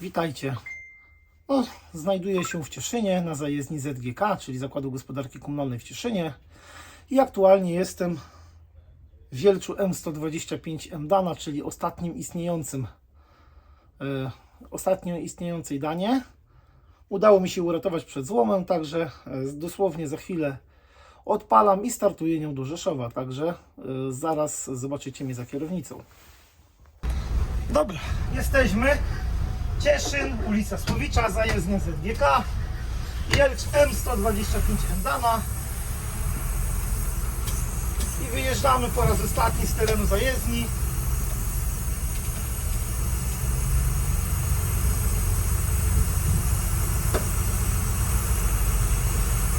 Witajcie. No, znajduję się w Cieszynie na zajezdni ZGK, czyli Zakładu Gospodarki Komunalnej w Cieszynie i aktualnie jestem w Wielczu M125 Mdana, czyli ostatnim istniejącym e, ostatnio istniejącej danie. Udało mi się uratować przed złomem, także e, dosłownie za chwilę odpalam i startuję nią do Rzeszowa, także e, zaraz zobaczycie mnie za kierownicą. Dobra, jesteśmy. Cieszyn, ulica Słowicza, zajezdnia ZGK, Jelcz M125 Endana i wyjeżdżamy po raz ostatni z terenu zajezdni.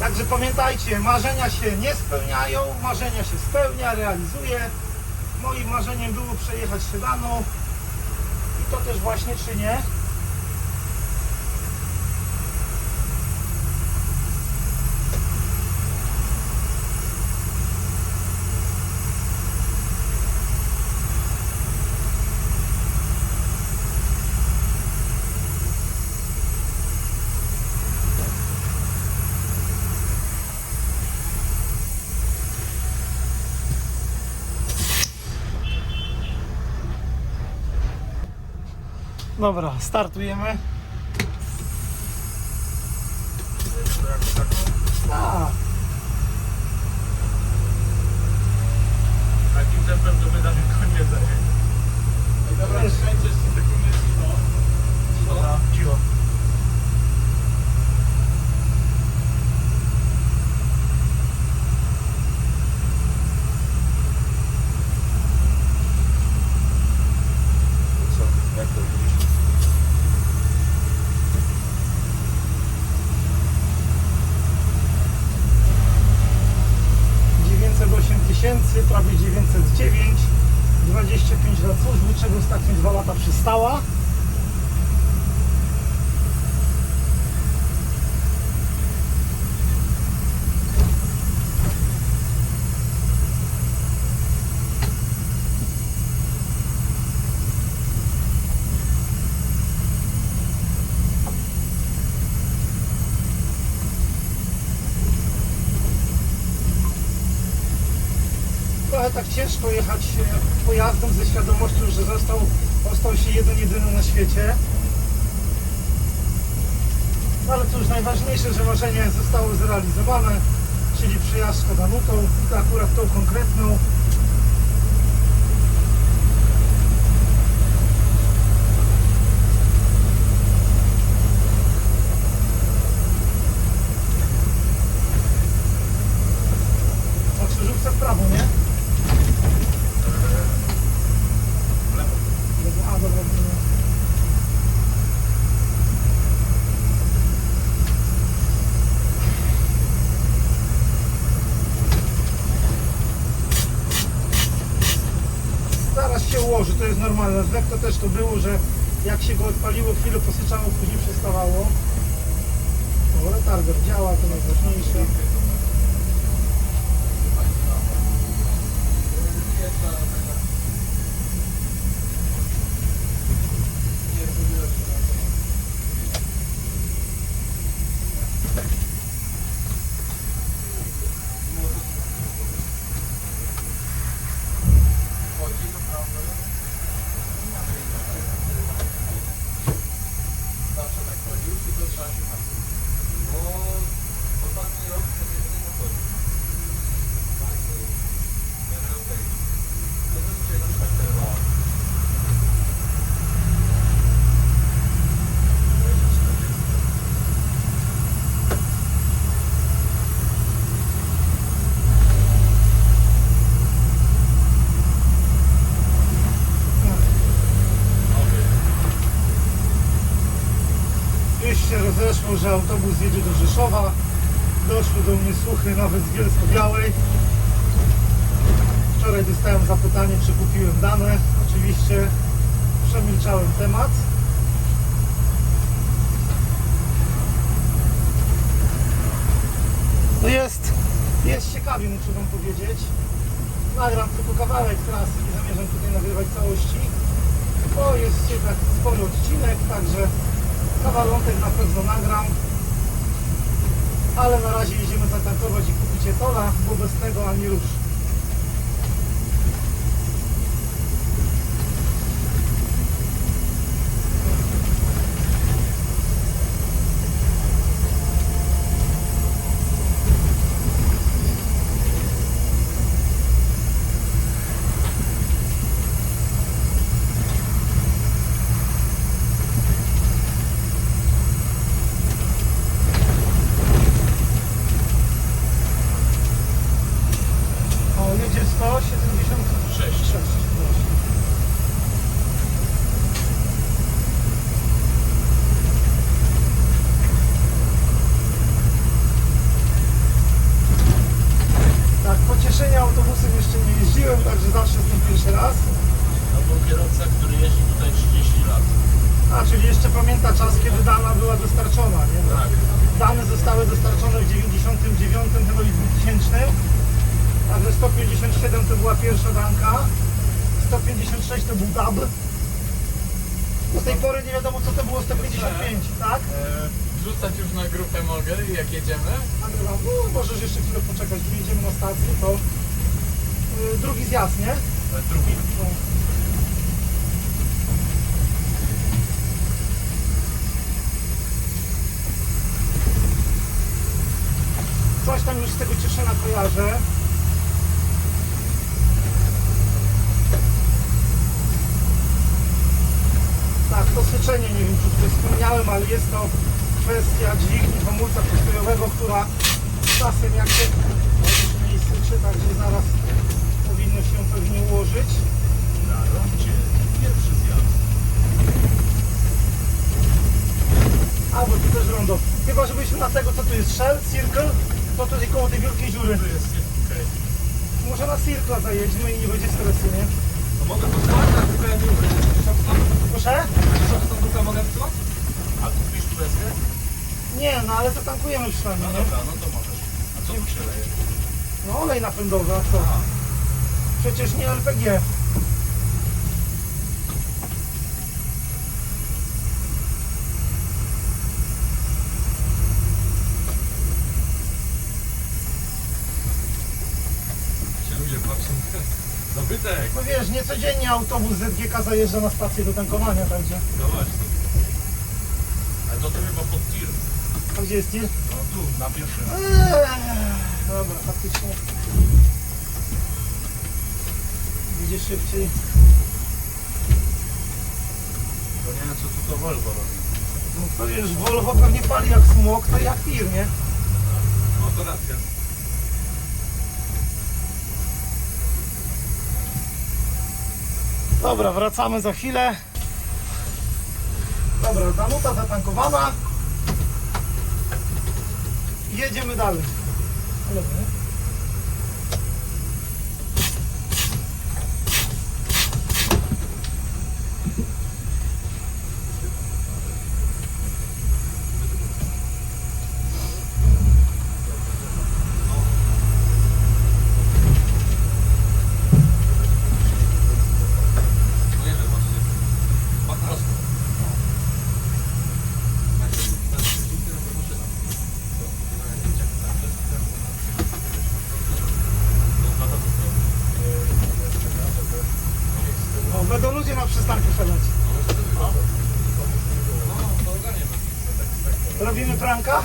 Także pamiętajcie, marzenia się nie spełniają, marzenia się spełnia, realizuje. Moim marzeniem było przejechać sedaną i to też właśnie czynię. Dobra, startujemy. Tak. Takim tempem to my damy konie zajedzie. Dobra, Wiesz- kręcisz co sekundy i no. Dobra, cicho. Co? Jak to widzisz? osiem tysięcy, prawie 909, 25 lat służby, czego ostatnie 2 lata przystała. Trochę tak ciężko jechać e, pojazdem ze świadomością, że został, ostał się jeden jedyny na świecie. No ale cóż, najważniejsze, że marzenie zostało zrealizowane, czyli przejażdżka Danutą, i to akurat tą konkretną. Na krzyżówce w prawo, nie? Lewo. A, dobra, dobra. Zaraz się ułoży, to jest normalne. W Vecto też to było, że jak się go odpaliło, chwilę posyczało, później przestawało. O, retarder działa, to najważniejsze. Że autobus jedzie do Rzeszowa. Doszły do mnie słuchy nawet z Bielsko-Białej. Wczoraj dostałem zapytanie, czy kupiłem dane. Oczywiście przemilczałem temat. No jest, jest ciekawie, muszę Wam powiedzieć. Nagram tylko kawałek trasy, nie zamierzam tutaj nagrywać całości. Bo jest jednak spory odcinek, także kawałątek na pewno nagram. Ale na razie jedziemy zatankować i kupić etola, bo bez tego ani rusz. O, jedzie 176. Właśnie. Tak, pocieszenia autobusem jeszcze nie jeździłem, także zawsze jestem pierwszy raz. To był kierowca, który jeździ tutaj 30 lat. A, czyli jeszcze pamięta czas, kiedy dana była dostarczona, nie? Tak. Dane zostały dostarczone w 99, chyba i 2000. Także 157 to była pierwsza danka. 156 to był dub. Do tej pory nie wiadomo co to było 155, tak? E, wrzucać już na grupę mogę, jak jedziemy? Nagrywam. No, możesz jeszcze chwilę poczekać, wyjedziemy na stację, to yy, drugi zjazd, nie? Jest drugi. No. Coś tam już z tego Cieszyna kojarzę. Tak, to syczenie, nie wiem czy tutaj wspomniałem, ale jest to kwestia dźwigni hamulca postojowego, która czasem jak się nie syczy, także zaraz powinno się pewnie ułożyć. Na rondzie pierwszy zjazd. A, bo tu też rondo. Chyba, żebyśmy na tego, co tu jest Shell, Circle, to tutaj koło tej wielkiej dziury. Tu. Może na Circle zajedźmy i nie będzie stresu, nie? To mogę posłać, tak tylko ja nie mówię. Proszę? Co tą grupę mogę wysłać? A kupisz tureckę? Nie, no ale zatankujemy szlamie, No nie? dobra, no to możesz. A co tu się leje? No olej napędowy, a co? Przecież nie LPG. No wiesz, niecodziennie autobus ZGK zajeżdża na stację do tankowania, także... No właśnie. ale to to chyba pod tir. A gdzie jest tir? No tu, na pierwszym. Eee, Dobra, faktycznie. Będzie szybciej. To nie wiem co tu to Volvo robi. No to wiesz, Volvo pewnie pali jak smok, to jak tir, nie? No to racja. Dobra, wracamy za chwilę. Dobra, danuta zatankowana. Jedziemy dalej. No nie wiem właśnie. Po prostu. O, będą ludzie na przystanku siadać. Robimy pranka?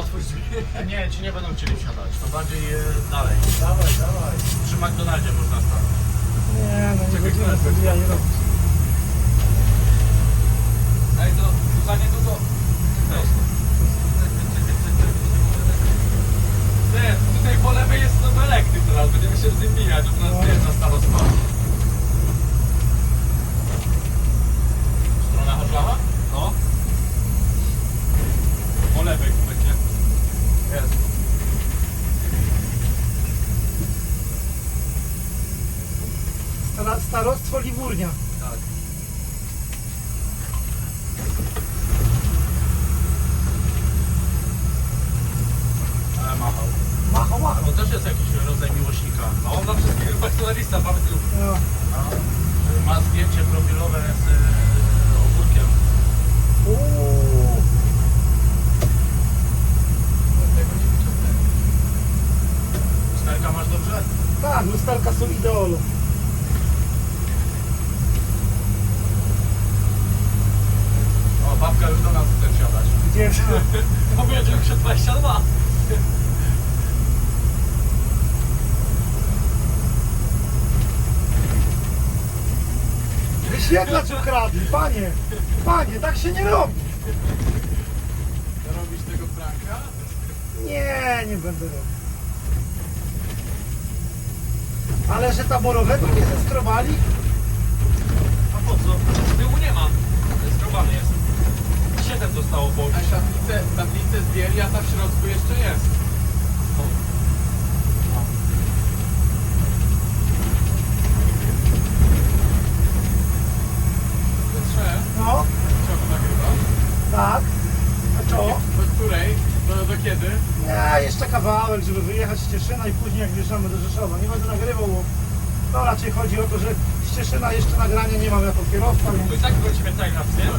Otwórz drzwi. Nie, ci nie będą chcieli wsiadać. To bardziej e, dalej. Dawaj, dawaj. Przy McDonaldzie można stanąć. Nie, no nie Czekaj, będziemy chwilę, sobie jaj robić. Ej, to rzucanie to to. Weź. Nie, tutaj po lewej jest nowy elektryk teraz, będziemy się z nim mijać, żeby nas nie na starostwa. Strona Harlawa? No. Starostwo Liwurnia. Tak. Ale machał. Macho, macho. To też jest jakiś rodzaj miłośnika. No on na mamy tu. No. Ma zdjęcie profilowe z e, ogórkiem. Uuu. Lusterka masz dobrze? Tak, lusterka są ideolo. O, babka już do nas chce wsiadać. Gdzie? Powiedział się 22. Wyświetlacz ukradli, panie. Panie, tak się nie robi. Robisz tego pranka? Nie, nie będę robił. Ale że taborowego nie zeskrobali? A po co? Z tyłu nie ma. Skrobany jest. 7 dostało po A tablicę, tablicę zdjęli, a ta w środku jeszcze jest. No, chciałbym nagrywać. tak. A co? Do której? Do, do kiedy? Nie, jeszcze kawałek, żeby wyjechać z Cieszyna i później jak wjeżdżamy do Rzeszowa. Nie będę nagrywał, bo no raczej chodzi o to, że z Cieszyna jeszcze nagrania nie mam jako kierowca, To i więc... tak będziemy timelapse, nie?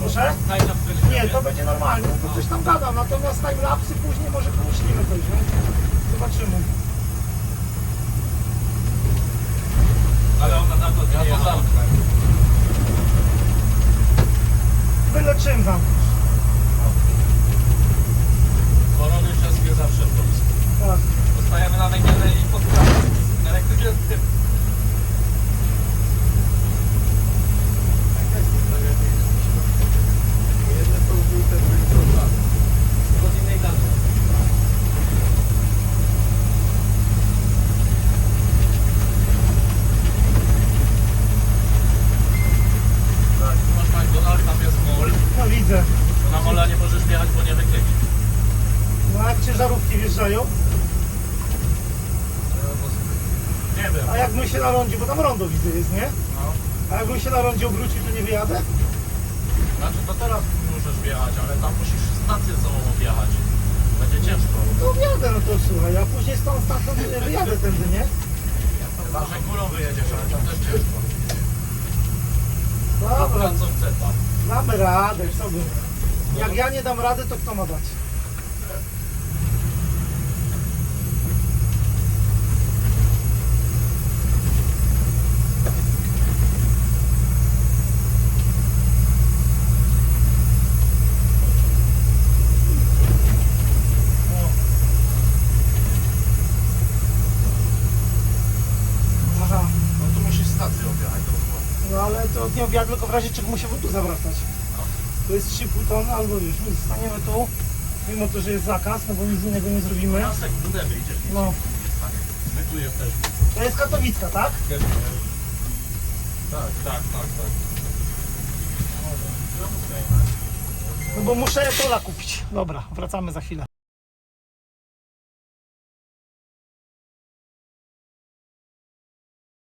Proszę? Timelapse będziemy Nie, to będzie normalnie, no to coś tam gadam, natomiast timelapsy później może pomyślimy coś, nie? Zobaczymy. Ale ona na to Ja to zamknę. Byle czym zamkniesz. Korony czeskie zawsze w Polsce. Tak. Zostajemy na węgielnej i podkładamy. Elektrykiem tym. Jaka jest to Jedne są żółte, drugie są blade. Od innej daty. Tak, tu masz McDonald's, tam jest mall. No widzę. To na mola nie możesz wjechać, bo nie wykrywi. No jak ciężarówki wjeżdżają, Nie wiem. a jak my się na rondzie, bo tam rondo widzę jest, nie? No. A jak my się na rondzie obrócił, to nie wyjadę? Znaczy to teraz możesz wjechać, ale tam musisz stację całą objechać. Będzie ciężko. To wjadę, no to słuchaj, a później stąd stamtąd wyjadę tędy, nie? Chyba, że górą wyjedziesz, ale tam też ciężko. Dobra, co chce tam. damy radę, co by. Jak ja nie dam rady, to kto ma dać? Aha, No tu musisz stację objechać do głowy. no to nie objawia tylko w razie czego musimy tu zawracać. To jest 3,5 tony albo już nic, staniemy tu, mimo to, że jest zakaz, no bo nic innego nie zrobimy. Na sekundę wyjdziesz. No. My tu jesteśmy. to jest Katowicka, tak? Tak, tak, tak, tak. No bo muszę Etola kupić. Dobra, wracamy za chwilę.